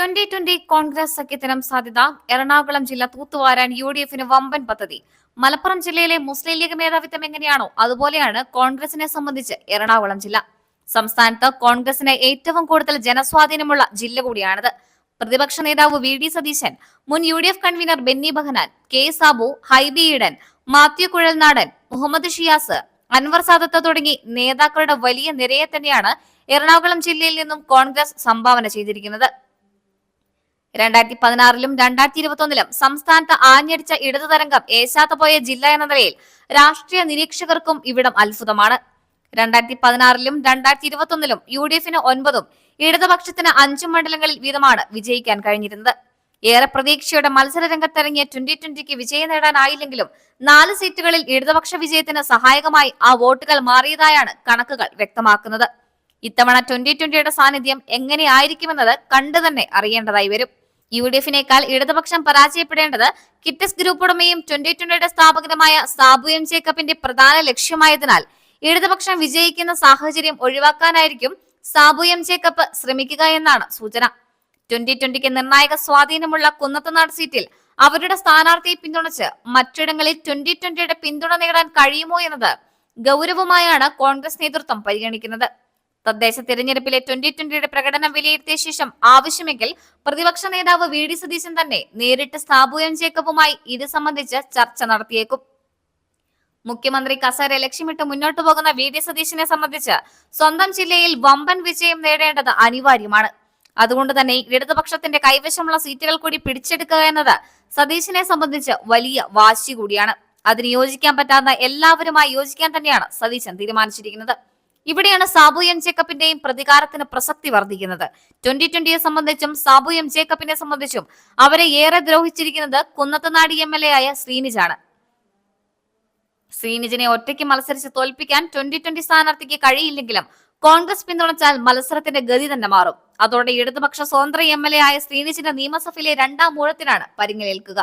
Twenty twenty Congress സഖ്യത്തിനും സാധ്യത. എറണാകുളം ജില്ല തൂത്തുവാരാൻ U D എഫിന് വമ്പൻ പദ്ധതി. മലപ്പുറം ജില്ലയിലെ മുസ്ലിം ലീഗ് മേധാവിത്വം എങ്ങനെയാണോ അതുപോലെയാണ് കോൺഗ്രസിനെ സംബന്ധിച്ച് എറണാകുളം ജില്ല. സംസ്ഥാനത്ത് കോൺഗ്രസിന് ഏറ്റവും കൂടുതൽ ജനസ്വാധീനമുള്ള ജില്ല കൂടിയാണിത്. പ്രതിപക്ഷ നേതാവ് വി ഡി സതീശൻ മുൻ U D F convener Benny Behanan K Sabu Hibi Eden Mathew Kuzhalnadan Muhammad Shiyas Anwar Sadath തുടങ്ങി നേതാക്കളുടെ വലിയ നിരയെ തന്നെയാണ് എറണാകുളം ജില്ലയിൽ നിന്നും കോൺഗ്രസ് സംഭാവന ചെയ്തിരിക്കുന്നത്. രണ്ടായിരത്തി പതിനാറിലും രണ്ടായിരത്തി ഇരുപത്തി ഒന്നിലും സംസ്ഥാനത്ത് ആഞ്ഞടിച്ച ഇടതു തരംഗം ഏശാത്ത പോയ ജില്ല എന്ന നിലയിൽ രാഷ്ട്രീയ നിരീക്ഷകർക്കും ഇവിടം അത്ഭുതമാണ്. രണ്ടായിരത്തി പതിനാറിലും രണ്ടായിരത്തി ഇരുപത്തി ഒന്നിലും യു ഡി എഫിന് ഒൻപതും ഇടതുപക്ഷത്തിന് അഞ്ചും മണ്ഡലങ്ങളിൽ വീതമാണ് വിജയിക്കാൻ കഴിഞ്ഞിരുന്നത്. ഏറെ പ്രതീക്ഷയുടെ മത്സര രംഗത്തിറങ്ങിയ ട്വന്റി ട്വന്റിക്ക് വിജയം നേടാനായില്ലെങ്കിലും നാല് സീറ്റുകളിൽ ഇടതുപക്ഷ വിജയത്തിന് സഹായകമായി ആ വോട്ടുകൾ മാറിയതായാണ് കണക്കുകൾ വ്യക്തമാക്കുന്നത്. ഇത്തവണ ട്വന്റി ട്വന്റിയുടെ സാന്നിധ്യം എങ്ങനെയായിരിക്കുമെന്നത് കണ്ടു തന്നെ അറിയേണ്ടതായി വരും. യു ഡി എഫിനേക്കാൾ ഇടതുപക്ഷം പരാജയപ്പെടേണ്ടത് കിറ്റസ് ഗ്രൂപ്പ് ഉടമയും ട്വന്റി ട്വന്റിയുടെ സ്ഥാപകനുമായ സാബു എം ജേക്കബിന്റെ പ്രധാന ലക്ഷ്യമായതിനാൽ ഇടതുപക്ഷം വിജയിക്കുന്ന സാഹചര്യം ഒഴിവാക്കാനായിരിക്കും സാബു എം ജേക്കബ് ശ്രമിക്കുക എന്നാണ് സൂചന. ട്വന്റി ട്വന്റിക്ക് നിർണായക സ്വാധീനമുള്ള കുന്നത്തനാട് സീറ്റിൽ അവരുടെ സ്ഥാനാർത്ഥിയെ പിന്തുണച്ച് മറ്റിടങ്ങളിൽ ട്വന്റി ട്വന്റിയുടെ പിന്തുണ നേടാൻ കഴിയുമോ എന്നത് ഗൗരവമായാണ് കോൺഗ്രസ് നേതൃത്വം പരിഗണിക്കുന്നത്. തദ്ദേശ തിരഞ്ഞെടുപ്പിലെ ട്വന്റി ട്വന്റിയുടെ പ്രകടനം വിലയിരുത്തിയ ശേഷം ആവശ്യമെങ്കിൽ പ്രതിപക്ഷ നേതാവ് വി ഡി സതീശൻ തന്നെ നേരിട്ട് സാബു എം ജേക്കബുമായി ഇത് സംബന്ധിച്ച് ചർച്ച നടത്തിയേക്കും. മുഖ്യമന്ത്രി കസേര ലക്ഷ്യമിട്ട് മുന്നോട്ടു പോകുന്ന വി ഡി സതീശനെ സംബന്ധിച്ച് സ്വന്തം ജില്ലയിൽ വമ്പൻ വിജയം നേടേണ്ടത് അനിവാര്യമാണ്. അതുകൊണ്ട് തന്നെ ഇടതുപക്ഷത്തിന്റെ കൈവശമുള്ള സീറ്റുകൾ കൂടി പിടിച്ചെടുക്കുക എന്നത് സതീശനെ സംബന്ധിച്ച് വലിയ വാശി കൂടിയാണ്. അതിന് യോജിക്കാൻ പറ്റാത്ത എല്ലാവരുമായി യോജിക്കാൻ തന്നെയാണ് സതീശൻ തീരുമാനിച്ചിരിക്കുന്നത്. ഇവിടെയാണ് സാബു എം ജേക്കബിന്റെയും പ്രതികാരത്തിന് പ്രസക്തി വർദ്ധിക്കുന്നത്. ട്വന്റി ട്വന്റിയെ സംബന്ധിച്ചും സാബു എം ജേക്കബിനെ സംബന്ധിച്ചും അവരെ ഏറെ ദ്രോഹിച്ചിരിക്കുന്നത് കുന്നത്തനാടി എം എൽ എ ആയ ശ്രീനിജാണ്. ശ്രീനിജിനെ ഒറ്റയ്ക്ക് മത്സരിച്ച് തോൽപ്പിക്കാൻ ട്വന്റി ട്വന്റി സ്ഥാനാർത്ഥിക്ക് കഴിയില്ലെങ്കിലും കോൺഗ്രസ് പിന്തുണച്ചാൽ മത്സരത്തിന്റെ ഗതി തന്നെ മാറും. അതോടെ ഇടതുപക്ഷ സ്വതന്ത്ര എം എൽ എ ആയ ശ്രീനിജിന്റെ നിയമസഭയിലെ രണ്ടാം മൂഴത്തിനാണ് പരിങ്ങലേൽക്കുക.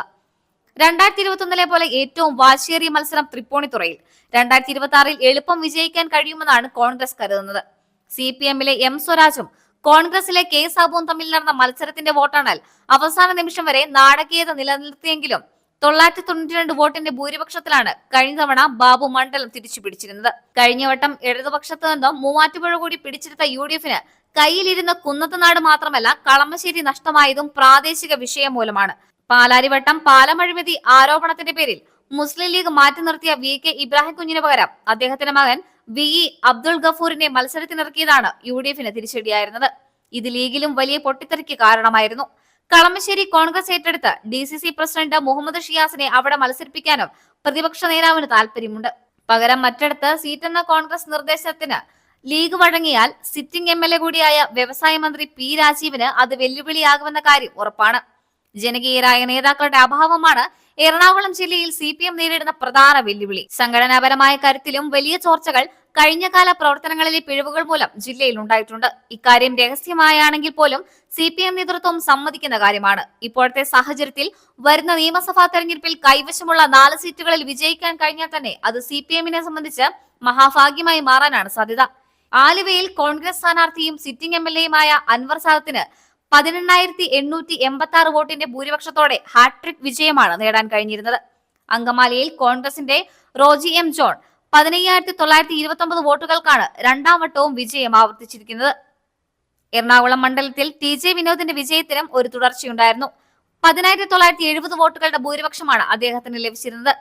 രണ്ടായിരത്തി ഇരുപത്തി ഒന്നിലെ പോലെ ഏറ്റവും വാശിയേറിയ മത്സരം തൃപ്പൂണിത്തുറയിൽ. രണ്ടായിരത്തി ഇരുപത്തി ആറിൽ എളുപ്പം വിജയിക്കാൻ കഴിയുമെന്നാണ് കോൺഗ്രസ് കരുതുന്നത്. സി പി എമ്മിലെ എം സ്വരാജും കോൺഗ്രസിലെ കെ സാബുവും തമ്മിൽ നടന്ന മത്സരത്തിന്റെ വോട്ടെണ്ണൽ അവസാന നിമിഷം വരെ നാടകീയത നിലനിർത്തിയെങ്കിലും തൊള്ളായിരത്തി തൊണ്ണൂറ്റി രണ്ട് വോട്ടിന്റെ ഭൂരിപക്ഷത്തിലാണ് കഴിഞ്ഞ തവണ ബാബു മണ്ഡലം തിരിച്ചു പിടിച്ചിരുന്നത് കഴിഞ്ഞ വട്ടം ഇടതുപക്ഷത്ത് നിന്നും മൂവാറ്റുപുഴ കൂടി പിടിച്ചെടുത്ത യു ഡി എഫിന് കയ്യിലിരുന്ന കുന്നത്തനാട് മാത്രമല്ല കളമശ്ശേരി നഷ്ടമായതും പ്രാദേശിക വിഷയം മൂലമാണ്. പാലാരിവട്ടം പാലമഴിമതി ആരോപണത്തിന്റെ പേരിൽ മുസ്ലിം ലീഗ് മാറ്റി നിർത്തിയ വി കെ ഇബ്രാഹിം കുഞ്ഞിന് പകരം അദ്ദേഹത്തിന്റെ മകൻ വി ഇ അബ്ദുൾ ഗഫൂറിനെ മത്സരത്തിനിറക്കിയതാണ് യു ഡി എഫിന് തിരിച്ചടിയായിരുന്നത്. ഇത് ലീഗിലും വലിയ പൊട്ടിത്തെറിക്ക് കാരണമായിരുന്നു. കളമശ്ശേരി കോൺഗ്രസ് ഏറ്റെടുത്ത് D C C president Muhammad ഷിയാസിനെ അവിടെ മത്സരിപ്പിക്കാനും പ്രതിപക്ഷ നേതാവിന് താല്പര്യമുണ്ട് പകരം മറ്റിടത്ത് സീറ്റെന്ന കോൺഗ്രസ് നിർദ്ദേശത്തിന് ലീഗ് വഴങ്ങിയാൽ സിറ്റിംഗ് എം എൽ എ കൂടിയായ വ്യവസായ മന്ത്രി പി രാജീവിന് അത് വെല്ലുവിളിയാകുമെന്ന കാര്യം ഉറപ്പാണ്. ജനകീയരായ നേതാക്കളുടെ അഭാവമാണ് എറണാകുളം ജില്ലയിൽ സി പി എം നേരിടുന്ന പ്രധാന വെല്ലുവിളി. സംഘടനാപരമായ കരുത്തിലും വലിയ ചോർച്ചകൾ കഴിഞ്ഞകാല പ്രവർത്തനങ്ങളിലെ പിഴവുകൾ മൂലം ജില്ലയിൽ ഉണ്ടായിട്ടുണ്ട്. ഇക്കാര്യം രഹസ്യമായാണെങ്കിൽ പോലും സി പി എം നേതൃത്വം സമ്മതിക്കുന്ന കാര്യമാണ്. ഇപ്പോഴത്തെ സാഹചര്യത്തിൽ വരുന്ന നിയമസഭാ തെരഞ്ഞെടുപ്പിൽ കൈവശമുള്ള നാല് സീറ്റുകളിൽ വിജയിക്കാൻ കഴിഞ്ഞാൽ തന്നെ അത് സി പി എമ്മിനെ സംബന്ധിച്ച് മഹാഭാഗ്യമായി മാറാനാണ് സാധ്യത. ആലുവയിൽ കോൺഗ്രസ് സ്ഥാനാർത്ഥിയും സിറ്റിംഗ് എം എൽ എയുമായ അൻവർ സാദത്തിന് പതിനെണ്ണായിരത്തി എണ്ണൂറ്റി എൺപത്തി ആറ് വോട്ടിന്റെ ഭൂരിപക്ഷത്തോടെ ഹാട്രിക് വിജയമാണ് നേടാൻ കഴിഞ്ഞിരുന്നത്. അങ്കമാലിയിൽ കോൺഗ്രസിന്റെ റോജി എം ജോൺ പതിനയ്യായിരത്തി തൊള്ളായിരത്തി ഇരുപത്തി ഒമ്പത് വോട്ടുകൾക്കാണ് രണ്ടാം വട്ടവും വിജയം ആവർത്തിച്ചിരിക്കുന്നത്. എറണാകുളം മണ്ഡലത്തിൽ ടി ജെ വിനോദിന്റെ വിജയത്തിനും ഒരു തുടർച്ചയുണ്ടായിരുന്നു. പതിനായിരത്തി തൊള്ളായിരത്തി എഴുപത് വോട്ടുകളുടെ ഭൂരിപക്ഷമാണ് അദ്ദേഹത്തിന് ലഭിച്ചിരുന്നത്.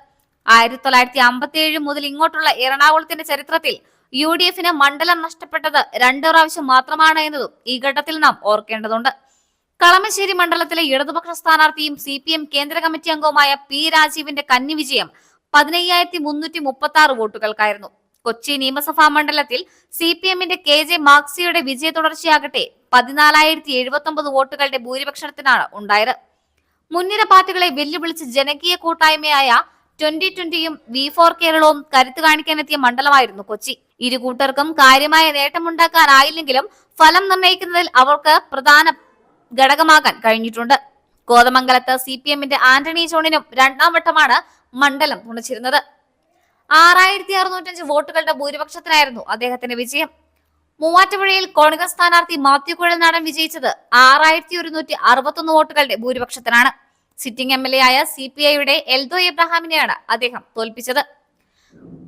ആയിരത്തി തൊള്ളായിരത്തി അമ്പത്തി ഏഴ് മുതൽ ഇങ്ങോട്ടുള്ള എറണാകുളത്തിന്റെ ചരിത്രത്തിൽ യു ഡി എഫിന് മണ്ഡലം നഷ്ടപ്പെട്ടത് രണ്ടു പ്രാവശ്യം മാത്രമാണ് എന്നതും ഈ ഘട്ടത്തിൽ നാം ഓർക്കേണ്ടതുണ്ട്. കളമശ്ശേരി മണ്ഡലത്തിലെ ഇടതുപക്ഷ സ്ഥാനാർത്ഥിയും സി പി എം കേന്ദ്ര കമ്മിറ്റി അംഗവുമായ പി രാജീവിന്റെ കന്നി വിജയം പതിനയ്യായിരത്തി മുന്നൂറ്റി മുപ്പത്തി ആറ് വോട്ടുകൾക്കായിരുന്നു. കൊച്ചി നിയമസഭാ മണ്ഡലത്തിൽ സി പി എമ്മിന്റെ കെ ജെ മാക്സിയുടെ വിജയ തുടർച്ചയാകട്ടെ പതിനാലായിരത്തി എഴുപത്തി ഒമ്പത് വോട്ടുകളുടെ ഭൂരിപക്ഷത്തിനാണ് ഉണ്ടായത്. മുൻനിര പാർട്ടികളെ വെല്ലുവിളിച്ച് ജനകീയ കൂട്ടായ്മയായ ട്വന്റി ട്വന്റിയും വി ഫോർ കേരളവും കരുത്തു കാണിക്കാനെത്തിയ മണ്ഡലമായിരുന്നു കൊച്ചി. ഇരു കൂട്ടർക്കും കാര്യമായ നേട്ടമുണ്ടാക്കാനായില്ലെങ്കിലും ഫലം നിർണയിക്കുന്നതിൽ അവർക്ക് പ്രധാന ഘടകമാകാൻ കഴിഞ്ഞിട്ടുണ്ട്. കോതമംഗലത്ത് സി പി എമ്മിന്റെ ആന്റണി ജോണിനും രണ്ടാം വട്ടമാണ് മണ്ഡലം തുണച്ചിരുന്നത്. ആറായിരത്തി അറുന്നൂറ്റഞ്ച് വോട്ടുകളുടെ ഭൂരിപക്ഷത്തിനായിരുന്നു അദ്ദേഹത്തിന്റെ വിജയം. മൂവാറ്റുപുഴയിൽ കോൺഗ്രസ് സ്ഥാനാർത്ഥി മാത്യു കുഴൽനാടൻ വിജയിച്ചത് ആറായിരത്തി ഒരുന്നൂറ്റി അറുപത്തൊന്ന് വോട്ടുകളുടെ ഭൂരിപക്ഷത്തിനാണ്. സിറ്റിംഗ് എം എൽ എ ആയ സി പി ഐയുടെ എൽദോ എബ്രഹാമിനെയാണ് അദ്ദേഹം തോൽപ്പിച്ചത്.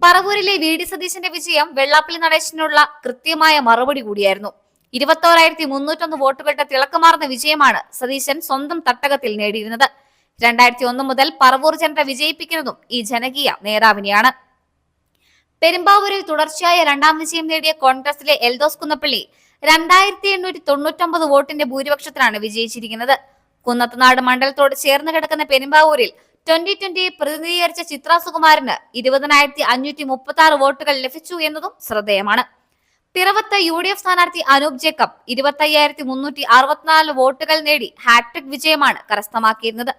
പറവൂരിലെ വി ഡി സതീശന്റെ വിജയം വെള്ളാപ്പള്ളി നടേശനുള്ള കൃത്യമായ മറുപടി കൂടിയായിരുന്നു. ഇരുപത്തോരായിരത്തി മുന്നൂറ്റൊന്ന് വോട്ടുകളുടെ തിളക്കമാർന്ന വിജയമാണ് സതീശൻ സ്വന്തം തട്ടകത്തിൽ നേടിയിരുന്നത്. രണ്ടായിരത്തി ഒന്ന് മുതൽ പറവൂർ ജനത വിജയിപ്പിക്കുന്നതും ഈ ജനകീയ നേതാവിനെയാണ്. പെരുമ്പാവൂരിൽ തുടർച്ചയായ രണ്ടാം വിജയം നേടിയ കോൺഗ്രസിലെ എൽദോസ് കുന്നപ്പള്ളി രണ്ടായിരത്തി എണ്ണൂറ്റി തൊണ്ണൂറ്റൊമ്പത് വോട്ടിന്റെ ഭൂരിപക്ഷത്തിലാണ് വിജയിച്ചിരിക്കുന്നത്. കുന്നത്തനാട് മണ്ഡലത്തോട് ചേർന്ന് കിടക്കുന്ന പെരുമ്പാവൂരിൽ ട്വന്റി ട്വന്റിയെ പ്രതിനിധീകരിച്ച ചിത്ര സുകുമാരന് ഇരുപതിനായിരത്തി അഞ്ഞൂറ്റി മുപ്പത്തി ആറ് വോട്ടുകൾ ലഭിച്ചു എന്നതും ശ്രദ്ധേയമാണ്. പിറവത്ത് യു ഡി എഫ് സ്ഥാനാർത്ഥി അനൂപ് ജേക്കബ് ഇരുപത്തി അയ്യായിരത്തി മുന്നൂറ്റി അറുപത്തിനാല് വോട്ടുകൾ നേടി ഹാട്രിക് വിജയമാണ് കരസ്ഥമാക്കിയിരുന്നത്.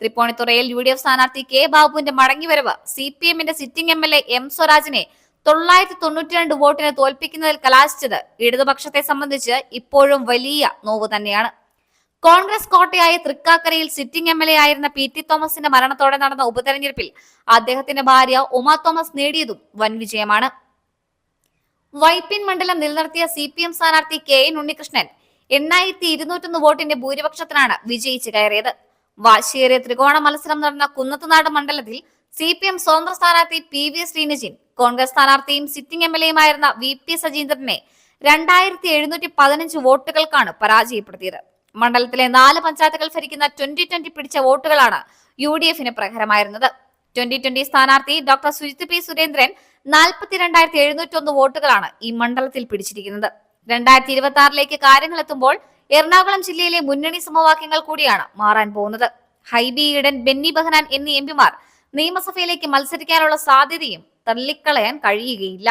തൃപ്പൂണിത്തുറയിൽ യു ഡി എഫ് സ്ഥാനാർത്ഥി കെ ബാബുവിന്റെ മടങ്ങിവരവ് സി പി എമ്മിന്റെ sitting M L A M സ്വരാജിനെ തൊള്ളായിരത്തി തൊണ്ണൂറ്റിരണ്ട് വോട്ടിന് തോൽപ്പിക്കുന്നതിൽ കലാശിച്ചത് ഇടതുപക്ഷത്തെ സംബന്ധിച്ച് ഇപ്പോഴും വലിയ നോവ് തന്നെയാണ്. കോൺഗ്രസ് കോട്ടയായ തൃക്കാക്കരയിൽ സിറ്റിംഗ് എം എൽ എ ആയിരുന്ന പി ടി തോമസിന്റെ മരണത്തോടെ നടന്ന ഉപതെരഞ്ഞെടുപ്പിൽ അദ്ദേഹത്തിന്റെ ഭാര്യ ഉമ തോമസ് നേടിയതും വൻ വിജയമാണ്. വൈപ്പിൻ മണ്ഡലം നിലനിർത്തിയ സി പി എം സ്ഥാനാർത്ഥി കെ എൻ ഉണ്ണികൃഷ്ണൻ എണ്ണായിരത്തി ഇരുന്നൂറ്റൊന്ന് വോട്ടിന്റെ ഭൂരിപക്ഷത്തിനാണ് വിജയിച്ച് കയറിയത്. വാശിയേറിയ ത്രികോണ മത്സരം നടന്ന കുന്നത്തുനാട് മണ്ഡലത്തിൽ സി പി എം സ്വതന്ത്ര സ്ഥാനാർത്ഥി പി വി ശ്രീനിജിൻ കോൺഗ്രസ് സ്ഥാനാർത്ഥിയും സിറ്റിംഗ് എം എൽ എയുമായിരുന്ന വി പി സജീന്ദ്രനെ രണ്ടായിരത്തി എഴുന്നൂറ്റി പതിനഞ്ച് വോട്ടുകൾക്കാണ് പരാജയപ്പെടുത്തിയത്. മണ്ഡലത്തിലെ നാല് പഞ്ചായത്തുകൾ ഭരിക്കുന്ന ട്വന്റി ട്വന്റി പിടിച്ച വോട്ടുകളാണ് യു ഡി എഫിന് പ്രഹരമായിരുന്നത്. ട്വന്റി ട്വന്റി സ്ഥാനാർത്ഥി ഡോക്ടർ സുജിത് പി സുരേന്ദ്രൻ നാൽപ്പത്തിരണ്ടായിരത്തി എഴുന്നൂറ്റി ഒന്ന് വോട്ടുകളാണ് ഈ മണ്ഡലത്തിൽ പിടിച്ചിരിക്കുന്നത്. രണ്ടായിരത്തി ഇരുപത്തി ആറിലേക്ക് കാര്യങ്ങൾ എത്തുമ്പോൾ എറണാകുളം ജില്ലയിലെ മുന്നണി സമവാക്യങ്ങൾ കൂടിയാണ് മാറാൻ പോകുന്നത്. ഹൈബി ഈഡൻ ബെന്നി ബഹനാൻ എന്നീ എംപിമാർ നിയമസഭയിലേക്ക് മത്സരിക്കാനുള്ള സാധ്യതയും തള്ളിക്കളയാൻ കഴിയുകയില്ല.